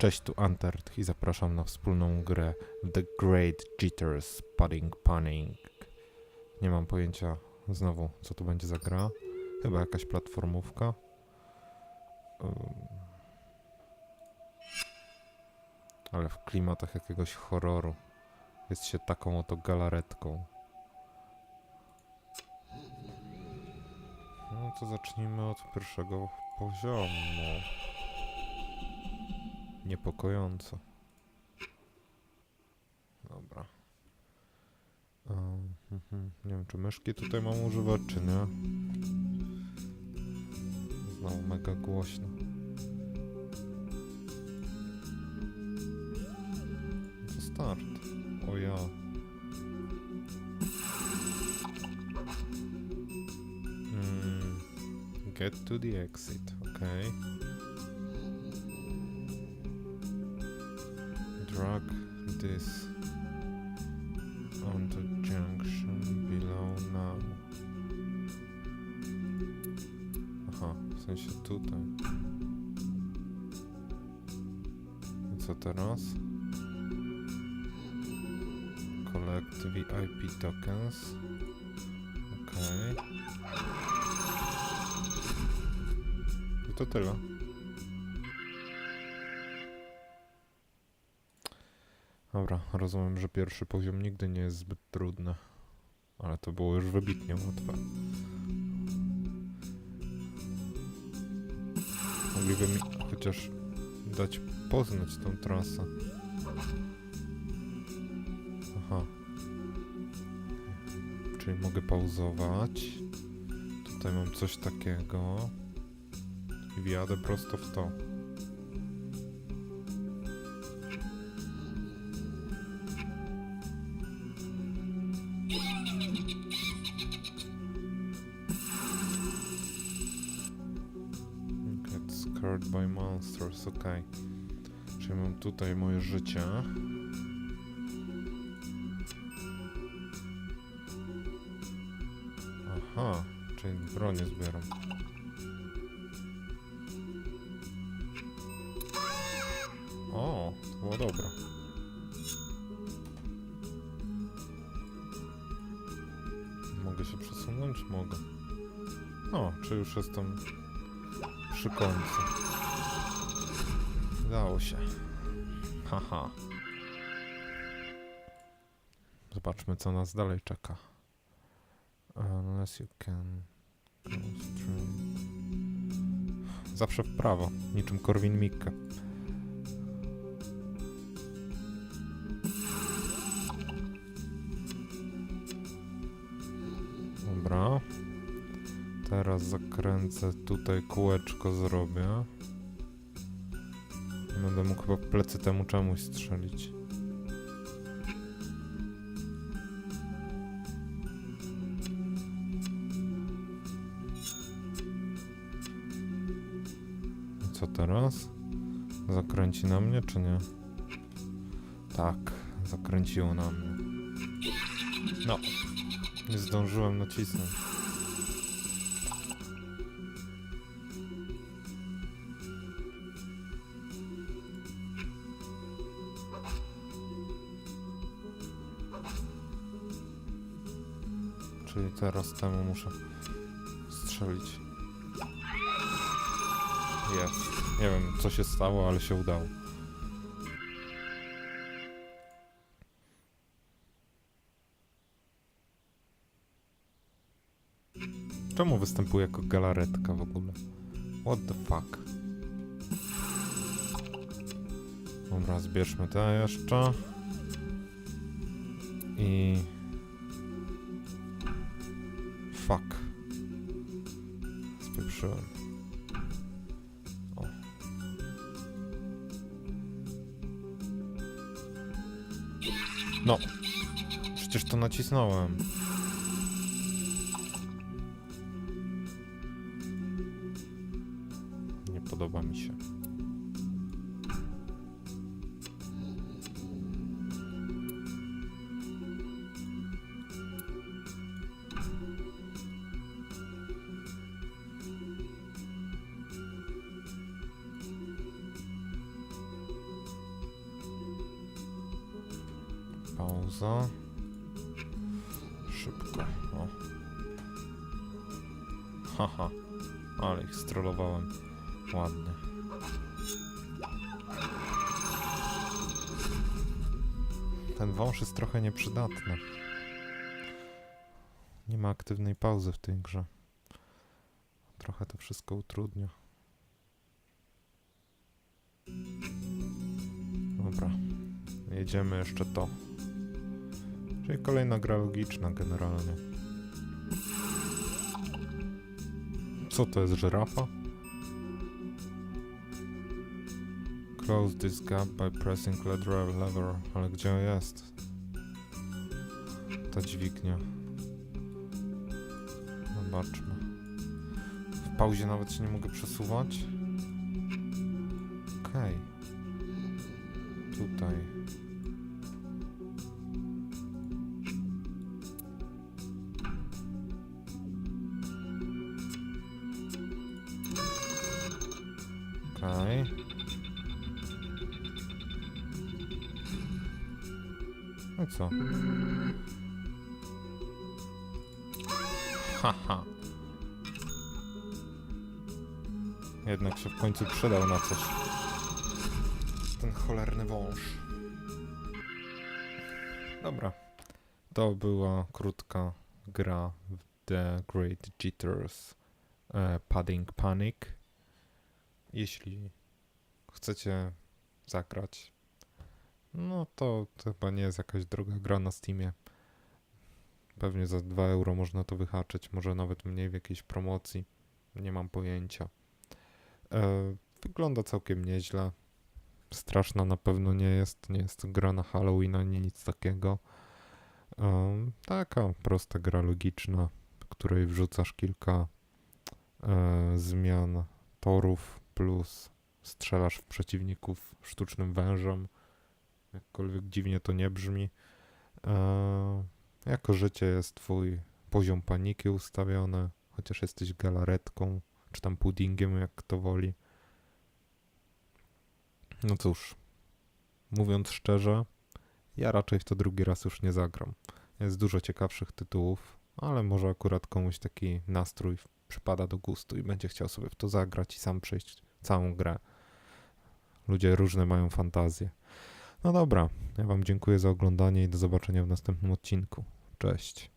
Cześć, tu Antert i zapraszam na wspólną grę The Great Jitters Pudding Punning. Nie mam pojęcia znowu, co to będzie za gra. Chyba jakaś platformówka. Ale w klimatach jakiegoś horroru. Jest się taką oto galaretką. No to zacznijmy od pierwszego poziomu. Niepokojąco. Dobra. Um, mhm. nie wiem, czy myszki tutaj mam używać, czy nie. Znowu mega głośno. To start. O ja. Mm, get to the exit, okej. Drag this on the junction below now. Aha, w sensie tutaj. Co teraz? Collect VIP tokens. Okej. I to tyle. Dobra, rozumiem, że pierwszy poziom nigdy nie jest zbyt trudny. Ale to było już wybitnie łatwe. Mogliby mi chociaż dać poznać tą trasę. Aha. Czyli mogę pauzować. Tutaj mam coś takiego. I wjadę prosto w to. Scared by monsters, okej. Czyli mam tutaj moje życie. Aha, czyli bronię zbieram. O, to było dobre. Mogę się przesunąć? Mogę. O, czy już jestem przy końcu. Udało się. Haha. Zobaczmy, co nas dalej czeka. Unless you can go straight. Zawsze w prawo, niczym Korwin Mikke. Teraz zakręcę tutaj kółeczko zrobię. Będę mógł chyba plecy temu czemuś strzelić. Co teraz? Zakręci na mnie, czy nie? Tak, zakręciło na mnie. No, nie zdążyłem nacisnąć. Czyli teraz temu muszę strzelić. Jest. Nie wiem co się stało, ale się udało. Czemu występuje jako galaretka w ogóle? What the fuck? Dobra, zbierzmy te jeszcze. I... Spieprzyłem. No. Przecież to nacisnąłem. Nie podoba mi się. Pauza. Szybko. O. Haha. Ale ich strollowałem. Ładnie. Ten wąż jest trochę nieprzydatny. Nie ma aktywnej pauzy w tej grze. Trochę to wszystko utrudnia. Dobra. Jedziemy jeszcze to. Czyli kolejna gra logiczna generalnie. Co to jest żyrafa? Close this gap by pressing lever. Ale gdzie jest? Ta dźwignia. Zobaczmy. W pauzie nawet się nie mogę przesuwać. Okej. Tutaj. Okej. No co? Haha. Jednak się w końcu przydał na coś. Ten cholerny wąż. Dobra. To była krótka gra w The Great Jitters e, Padding Panic. Jeśli chcecie zagrać, no to, to chyba nie jest jakaś droga gra na Steamie. Pewnie za 2 euro można to wyhaczyć, może nawet mniej w jakiejś promocji. Nie mam pojęcia. E, wygląda całkiem nieźle. Straszna na pewno nie jest. Nie jest gra na Halloween ani nic takiego. E, taka prosta gra logiczna, w której wrzucasz kilka e, zmian torów plus strzelasz w przeciwników sztucznym wężem. Jakkolwiek dziwnie to nie brzmi. E, jako życie jest twój poziom paniki ustawiony, chociaż jesteś galaretką, czy tam puddingiem, jak kto woli. No cóż, mówiąc szczerze, ja raczej w to drugi raz już nie zagram. Jest dużo ciekawszych tytułów, ale może akurat komuś taki nastrój przypada do gustu i będzie chciał sobie w to zagrać i sam przejść całą grę. Ludzie różne mają fantazje. No dobra, ja Wam dziękuję za oglądanie i do zobaczenia w następnym odcinku. Cześć.